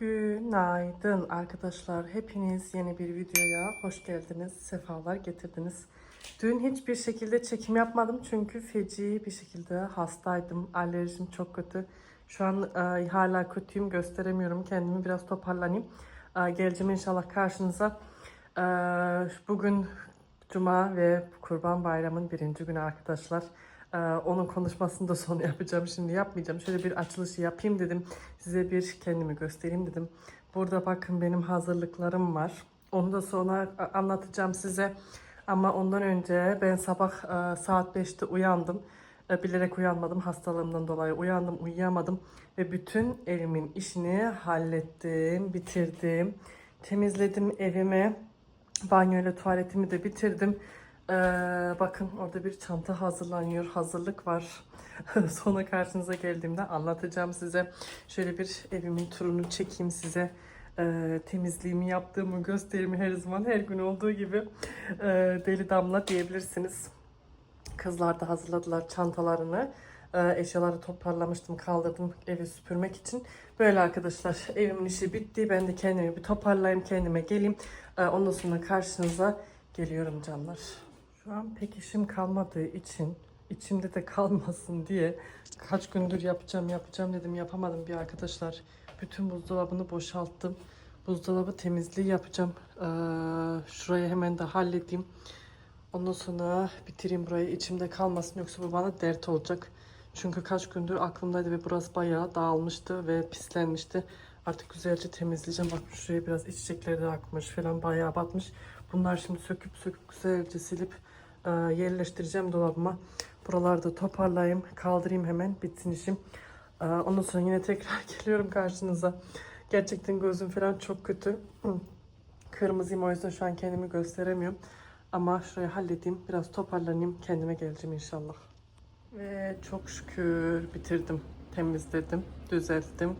Günaydın arkadaşlar. Hepiniz yeni bir videoya hoş geldiniz. Sefalar getirdiniz. Dün hiçbir şekilde çekim yapmadım çünkü feci bir şekilde hastaydım. Alerjim çok kötü. Şu an e, hala kötüyüm. Gösteremiyorum. Kendimi biraz toparlanayım. E, geleceğim inşallah karşınıza. E, bugün Cuma ve Kurban Bayramı'nın birinci günü arkadaşlar. Ee, onun konuşmasını da sonra yapacağım. Şimdi yapmayacağım. Şöyle bir açılışı yapayım dedim. Size bir kendimi göstereyim dedim. Burada bakın benim hazırlıklarım var. Onu da sonra anlatacağım size. Ama ondan önce ben sabah e, saat 5'te uyandım. E, Bilerek uyanmadım. Hastalığımdan dolayı uyandım, uyuyamadım. Ve bütün evimin işini hallettim, bitirdim. Temizledim evimi. Banyoyla tuvaletimi de bitirdim. Ee, bakın orada bir çanta hazırlanıyor. Hazırlık var. Sonra karşınıza geldiğimde anlatacağım size. Şöyle bir evimin turunu çekeyim size. Ee, temizliğimi yaptığımı göstereyim her zaman her gün olduğu gibi. Ee, deli damla diyebilirsiniz. Kızlar da hazırladılar çantalarını. Ee, eşyaları toparlamıştım, kaldırdım evi süpürmek için. Böyle arkadaşlar evimin işi bitti. Ben de kendimi bir toparlayayım, kendime geleyim. Ee, ondan sonra karşınıza geliyorum canlar. Şu an pek işim kalmadığı için içimde de kalmasın diye kaç gündür yapacağım yapacağım dedim yapamadım bir arkadaşlar. Bütün buzdolabını boşalttım. Buzdolabı temizliği yapacağım. Ee, şurayı hemen de halledeyim. Ondan sonra bitireyim burayı. içimde kalmasın yoksa bu bana dert olacak. Çünkü kaç gündür aklımdaydı ve burası bayağı dağılmıştı ve pislenmişti. Artık güzelce temizleyeceğim. Bak şuraya biraz içecekleri de akmış falan bayağı batmış. Bunlar şimdi söküp söküp güzelce silip e, yerleştireceğim dolabıma. Buraları da toparlayayım, kaldırayım hemen bitsin işim. E, ondan sonra yine tekrar geliyorum karşınıza. Gerçekten gözüm falan çok kötü. Kırmızıyım o yüzden şu an kendimi gösteremiyorum. Ama şurayı halledeyim, biraz toparlanayım, kendime geleceğim inşallah. Ve çok şükür bitirdim, temizledim, düzelttim,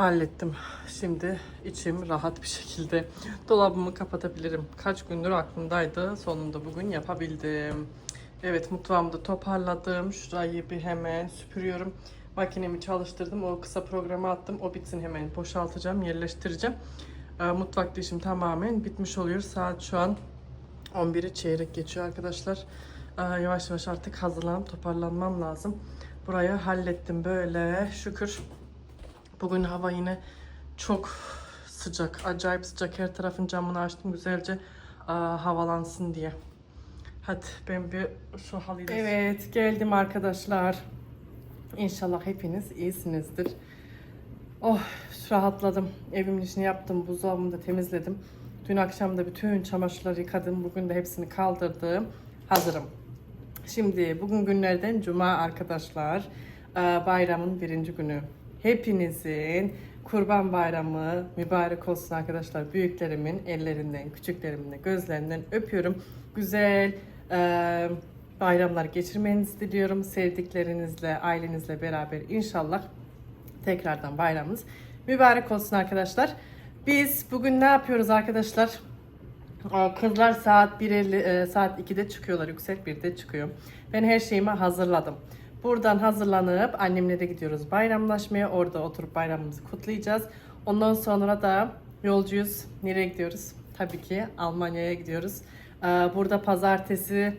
hallettim. Şimdi içim rahat bir şekilde dolabımı kapatabilirim. Kaç gündür aklımdaydı, sonunda bugün yapabildim. Evet mutfağımı da toparladım. Şurayı bir hemen süpürüyorum. Makinemi çalıştırdım. O kısa programı attım. O bitsin hemen boşaltacağım, yerleştireceğim. Ee, Mutfakta işim tamamen bitmiş oluyor. Saat şu an 11'i çeyrek geçiyor arkadaşlar. Ee, Yavaş yavaş artık hazırlanıp toparlanmam lazım. Burayı hallettim böyle şükür. Bugün hava yine çok sıcak, acayip sıcak. Her tarafın camını açtım güzelce aa, havalansın diye. Hadi ben bir şu halıyı Evet geldim arkadaşlar. İnşallah hepiniz iyisinizdir. Oh rahatladım. Evimin işini yaptım. Buzdolabımı da temizledim. Dün akşam da bütün çamaşırları yıkadım. Bugün de hepsini kaldırdım. Hazırım. Şimdi bugün günlerden cuma arkadaşlar. Bayramın birinci günü. Hepinizin kurban bayramı mübarek olsun arkadaşlar. Büyüklerimin ellerinden, küçüklerimin de gözlerinden öpüyorum. Güzel e, bayramlar geçirmenizi diliyorum. Sevdiklerinizle, ailenizle beraber inşallah tekrardan bayramınız mübarek olsun arkadaşlar. Biz bugün ne yapıyoruz arkadaşlar? Aa, Kızlar saat 1.50 e, saat 2'de çıkıyorlar. Yüksek 1'de çıkıyor. Ben her şeyimi hazırladım. Buradan hazırlanıp annemle de gidiyoruz bayramlaşmaya. Orada oturup bayramımızı kutlayacağız. Ondan sonra da yolcuyuz. Nereye gidiyoruz? Tabii ki Almanya'ya gidiyoruz. Ee, Burada pazartesi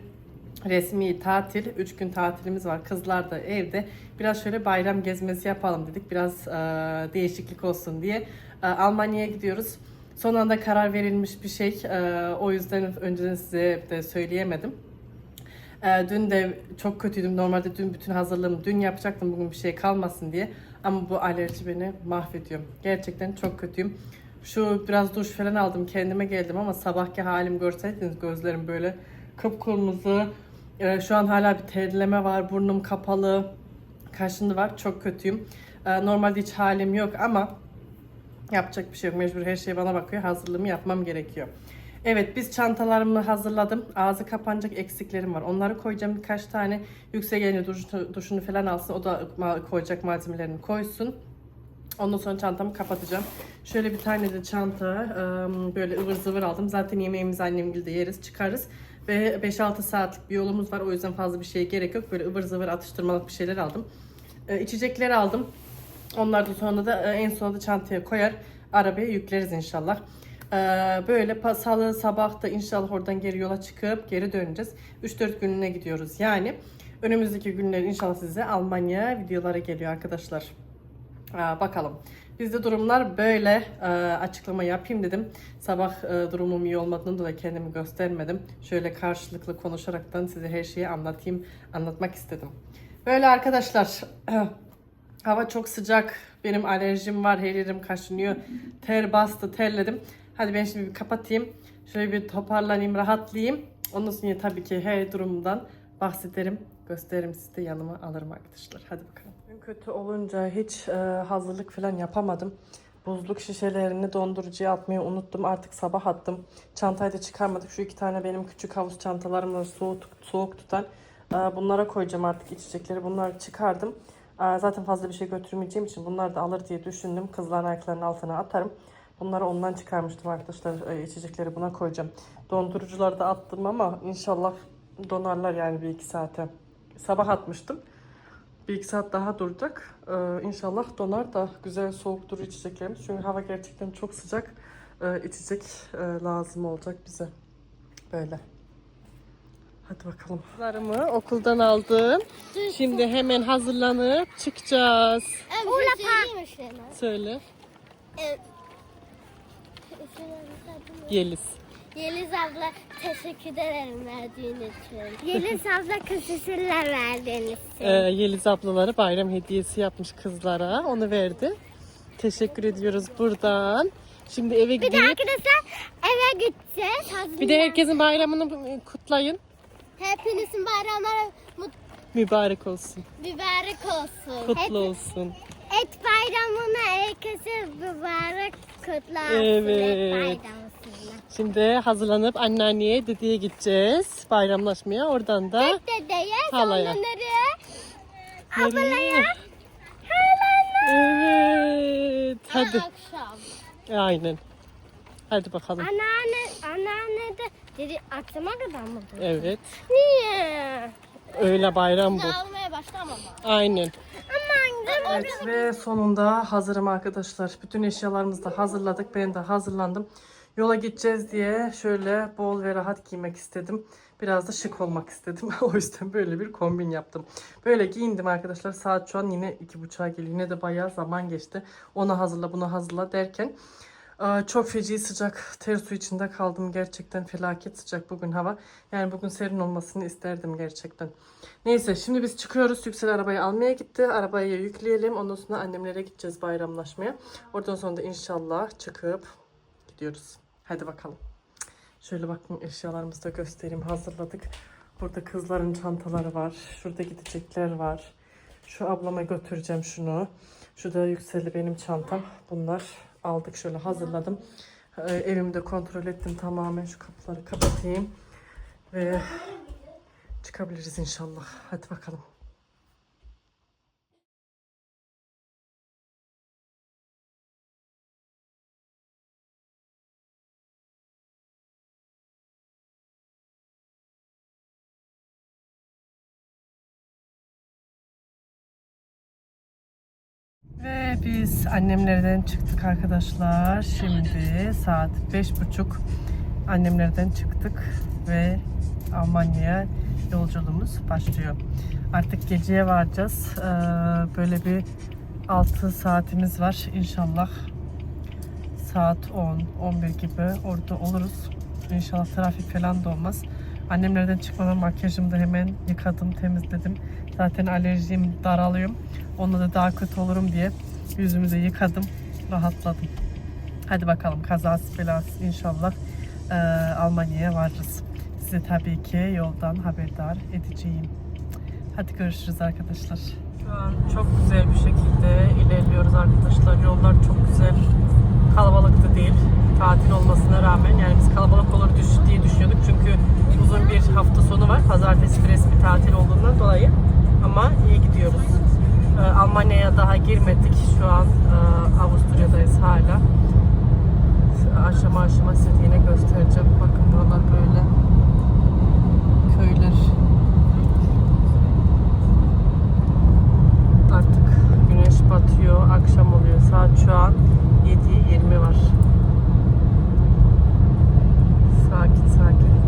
resmi tatil. 3 gün tatilimiz var. Kızlar da evde. Biraz şöyle bayram gezmesi yapalım dedik. Biraz e, değişiklik olsun diye. E, Almanya'ya gidiyoruz. Son anda karar verilmiş bir şey. E, o yüzden önceden size de söyleyemedim. E, dün de çok kötüydüm. Normalde dün bütün hazırlığımı dün yapacaktım. Bugün bir şey kalmasın diye. Ama bu alerji beni mahvediyor. Gerçekten çok kötüyüm. Şu biraz duş falan aldım. Kendime geldim ama sabahki halim görseydiniz gözlerim böyle kıpkırmızı. E, şu an hala bir terleme var. Burnum kapalı. Kaşındı var. Çok kötüyüm. E, normalde hiç halim yok ama Yapacak bir şey yok. Mecbur her şey bana bakıyor. Hazırlığımı yapmam gerekiyor. Evet biz çantalarımı hazırladım. Ağzı kapanacak eksiklerim var. Onları koyacağım birkaç tane. Yükseğeni duşunu, duşunu falan alsın. O da koyacak malzemelerini koysun. Ondan sonra çantamı kapatacağım. Şöyle bir tane de çanta ıı, böyle ıvır zıvır aldım. Zaten yemeğimizi annemgilde yeriz çıkarız. Ve 5-6 saatlik bir yolumuz var. O yüzden fazla bir şeye gerek yok. Böyle ıvır zıvır atıştırmalık bir şeyler aldım. İçecekler aldım. Onlar da sonra da e, en sonunda çantaya koyar. Arabaya yükleriz inşallah. Ee, böyle salı sabah da inşallah oradan geri yola çıkıp geri döneceğiz. 3-4 gününe gidiyoruz. Yani önümüzdeki günler inşallah size Almanya videoları geliyor arkadaşlar. Aa, bakalım. Bizde durumlar böyle Ee, açıklama yapayım dedim. Sabah e, durumum iyi olmadığından dolayı kendimi göstermedim. Şöyle karşılıklı konuşaraktan size her şeyi anlatayım, anlatmak istedim. Böyle arkadaşlar. Hava çok sıcak. Benim alerjim var. Her yerim kaşınıyor. Ter bastı, terledim. Hadi ben şimdi bir kapatayım. Şöyle bir toparlanayım, rahatlayayım. Ondan sonra tabii ki her durumdan bahsederim. Gösteririm size de yanıma alırım arkadaşlar. Hadi bakalım. Gün kötü olunca hiç e, hazırlık falan yapamadım. Buzluk şişelerini dondurucuya atmayı unuttum. Artık sabah attım. Çantayı da çıkarmadık. Şu iki tane benim küçük havuz çantalarımla soğuk, soğuk tutan. e, bunlara koyacağım artık içecekleri. Bunları çıkardım. Aa, Zaten fazla bir şey götürmeyeceğim için bunları da alır diye düşündüm. Kızların ayaklarının altına atarım. Bunları ondan çıkarmıştım arkadaşlar. Ee, içecekleri buna koyacağım. Dondurucuları da attım ama inşallah donarlar yani bir iki saate. Sabah atmıştım. Bir iki saat daha duracak. Ee, inşallah donar da güzel soğuk duru içeceklerimiz. Çünkü hava gerçekten çok sıcak. Ee, içecek e, lazım olacak bize. Böyle. Hadi bakalım. Kızlarımı okuldan aldım. Şimdi hemen hazırlanıp çıkacağız. Söyle. Yeliz. Yeliz abla teşekkür ederim verdiğin için. Yeliz abla kısısırlar verdiğin için. Ee, Yeliz ablaları bayram hediyesi yapmış kızlara. Onu verdi. Teşekkür ediyoruz buradan. Şimdi eve Bir de arkadaşlar eve gideceğiz. Hazırlan- bir de herkesin bayramını kutlayın. Hepinizin bayramları mut- Mübarek olsun. mübarek olsun. Kutlu Hep- olsun. Et bayramına herkese mübarek olsun. Evet. Şimdi hazırlanıp anneanneye, dedeye gideceğiz. Bayramlaşmaya. Oradan da Et dedeye Halaya. sonra nereye? Nereye? Evet. Hadi. Akşam. Aynen. Hadi bakalım. Anneanne, anneanne de dedi akşama kadar mı? Evet. Niye? Öyle bayram bu. Almaya başlamam. Aynen. Evet ve sonunda hazırım arkadaşlar. Bütün eşyalarımızı da hazırladık. Ben de hazırlandım. Yola gideceğiz diye şöyle bol ve rahat giymek istedim. Biraz da şık olmak istedim. o yüzden böyle bir kombin yaptım. Böyle giyindim arkadaşlar. Saat şu an yine iki buçuğa geliyor. Yine de bayağı zaman geçti. Onu hazırla bunu hazırla derken. Çok feci sıcak. Ter su içinde kaldım. Gerçekten felaket sıcak bugün hava. Yani bugün serin olmasını isterdim gerçekten. Neyse şimdi biz çıkıyoruz. Yüksel arabayı almaya gitti. Arabayı yükleyelim. Ondan sonra annemlere gideceğiz bayramlaşmaya. Oradan sonra da inşallah çıkıp gidiyoruz. Hadi bakalım. Şöyle bakın eşyalarımızı da göstereyim. Hazırladık. Burada kızların çantaları var. Şurada gidecekler var. Şu ablama götüreceğim şunu. Şurada yükseli benim çantam. Bunlar aldık şöyle hazırladım. Ee, evimi de kontrol ettim tamamen. Şu kapıları kapatayım. Ve çıkabiliriz inşallah. Hadi bakalım. Ve biz annemlerden çıktık arkadaşlar. Şimdi saat beş buçuk annemlerden çıktık ve Almanya'ya yolculuğumuz başlıyor. Artık geceye varacağız. Ee, böyle bir 6 saatimiz var. İnşallah saat 10, 11 gibi orada oluruz. İnşallah trafik falan da olmaz. Annemlerden çıkmadan makyajımı da hemen yıkadım, temizledim. Zaten alerjim daralıyorum. Onunla da daha kötü olurum diye yüzümü de yıkadım, rahatladım. Hadi bakalım kazası belası inşallah eee, Almanya'ya varırız. Size tabii ki yoldan haberdar edeceğim. Hadi görüşürüz arkadaşlar. Şu an çok güzel bir şekilde ilerliyoruz arkadaşlar. Yollar çok güzel. Kalabalık da değil. Tatil olmasına rağmen yani biz kalabalık olur düş diye düşünüyorduk. Çünkü uzun bir hafta sonu var. Pazartesi resmi tatil olduğundan dolayı. Ama iyi gidiyoruz. Almanya'ya daha girmedik. Şu an e, Avusturya'dayız hala. Aşama aşama size yine göstereceğim. Bakın buralar böyle köyler. Artık güneş batıyor, akşam oluyor. Saat şu an 7.20 var. Sakin sakin.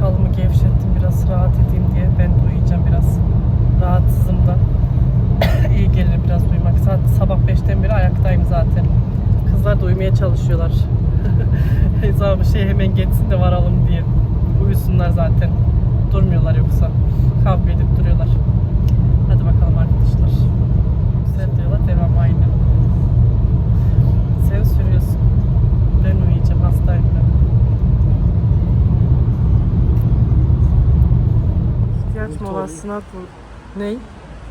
şalımı gevşettim biraz rahat edeyim diye. Ben de uyuyacağım biraz. Rahatsızım da. İyi gelir biraz uyumak. Saat sabah 5'ten beri ayaktayım zaten. Kızlar da uyumaya çalışıyorlar. Hesabı şey hemen geçsin de varalım diye. Uyusunlar zaten. Durmuyorlar yoksa. Kavga edip duruyorlar. Molasına dur. Ney?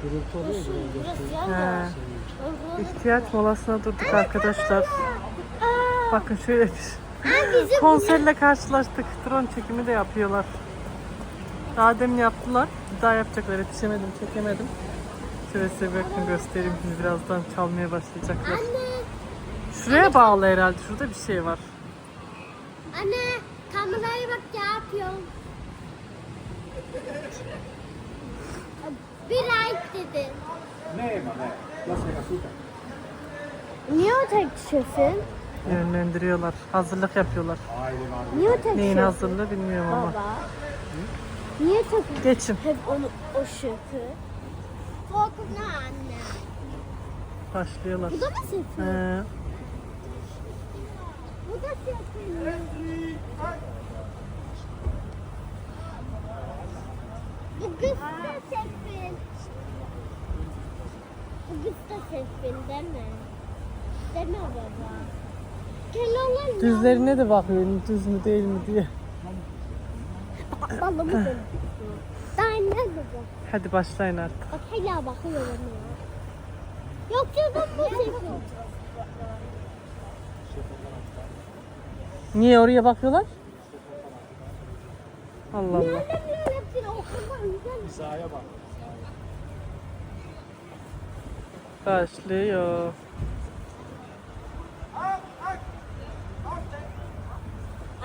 Gürültü oluyor burası He. İhtiyaç molasına durduk arkadaşlar. Bakın şöyle bir bizim konserle karşılaştık. Drone çekimi de yapıyorlar. Daha demin yaptılar. Bir daha yapacaklar. Yetişemedim, çekemedim. Şöyle size bakın göstereyim. Şimdi birazdan çalmaya başlayacaklar. Anne, Şuraya bağlı herhalde. Şurada bir şey var. anne kameraya bak ne yapıyorum. Bir like dedi. Ne vabbè, classica suca. Niye o tek düşüyorsun? Yönlendiriyorlar. Hazırlık yapıyorlar. Niye o tek Neyin düşüyorsun? hazırlığı bilmiyorum ama. Baba. Niye tek Geçin. hep onu o şıkı? Korkma anne. Başlıyorlar. Bu da mı sefer? Ee, Bu da sefer. Değil mi? Değil mi baba? Gel düzlerine de bakıyorum. Düz mü değil mi diye. Balımı dönüyor. Daha ne dedi? Hadi başlayın artık. Bak hala bakıyorum ya. Yok canım bu sefer. Niye oraya bakıyorlar? Allah Allah. Hizaya bak. Başlıyor.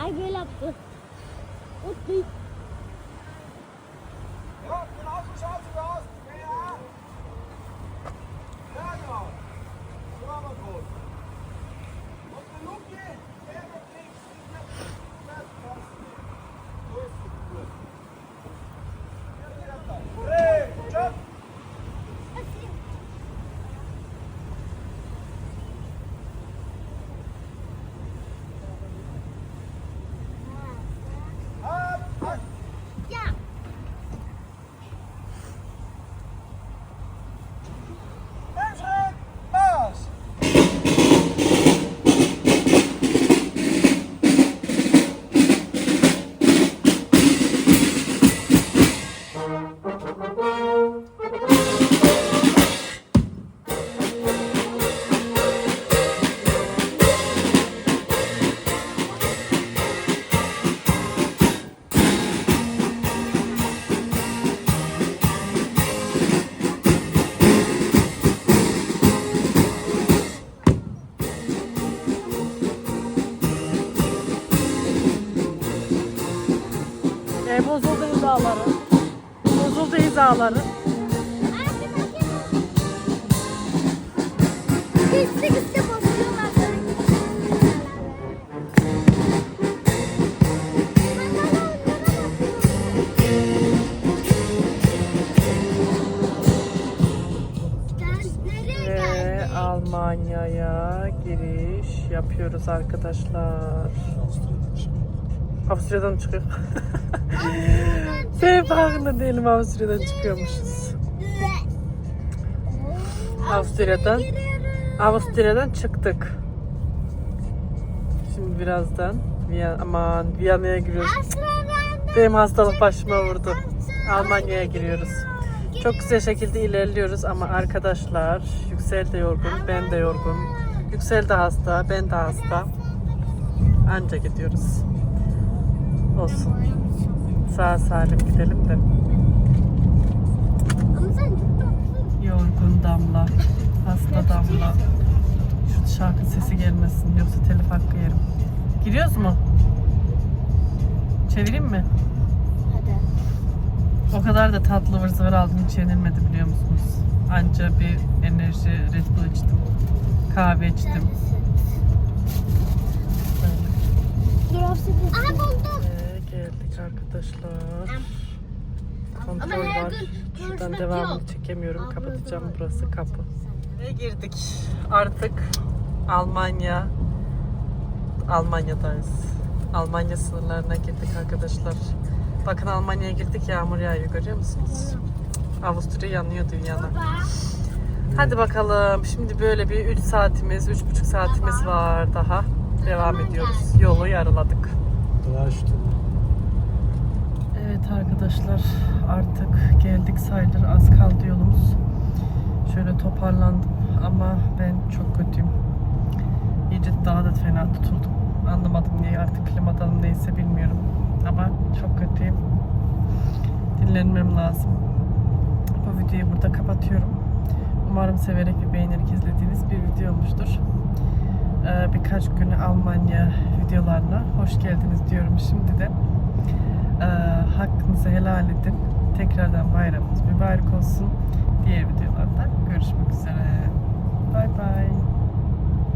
Ay böyle yaptı. Utlu. Bozuyorlar. Ve Almanya'ya giriş yapıyoruz arkadaşlar. Avusturya'dan çıkıyor? ben farkında değilim Avusturya'dan çıkıyormuşuz. Avusturya'dan Avusturya'dan çıktık. Şimdi birazdan Viyana, aman Viyana'ya giriyoruz. Benim hastalık başıma vurdu. Almanya'ya giriyoruz. Çok güzel şekilde ilerliyoruz ama arkadaşlar Yüksel de yorgun, ben de yorgun. Yüksel de hasta, ben de hasta. Anca gidiyoruz. Olsun. Sağ salim gidelim de. Yorgun damla, hasta damla. Şu şarkı sesi gelmesin yoksa telif hakkı yerim. Giriyoruz mu? Çevireyim mi? Hadi. O kadar da tatlı ıvır zıvır aldım hiç yenilmedi biliyor musunuz? Anca bir enerji Red Bull içtim. Kahve içtim. Aha buldum. Geldik arkadaşlar. Ama Kontrol her var. gün Şuradan devamını yok. çekemiyorum. Kapatacağım burası kapı. Ve girdik. Artık Almanya Almanya'dayız. Almanya sınırlarına girdik arkadaşlar. Bakın Almanya'ya girdik yağmur yağıyor görüyor musunuz? Avusturya yanıyor. Baba. Hadi bakalım. Şimdi böyle bir 3 saatimiz, 3,5 saatimiz var daha. Devam ediyoruz. Yolu yarıladık. Evet arkadaşlar artık geldik sayılır az kaldı yolumuz. Şöyle toparlandım ama ben çok kötüyüm. İyice daha da fena tutuldum. Anlamadım niye artık klimadan neyse bilmiyorum. Ama çok kötüyüm. Dinlenmem lazım. Bu videoyu burada kapatıyorum. Umarım severek ve beğenerek izlediğiniz bir video olmuştur. Ee, birkaç gün Almanya videolarına hoş geldiniz diyorum şimdi de. Ee, hakkınızı helal edin. Tekrardan bayramımız mübarek olsun. Diğer videolarda görüşmek üzere. Bay bay.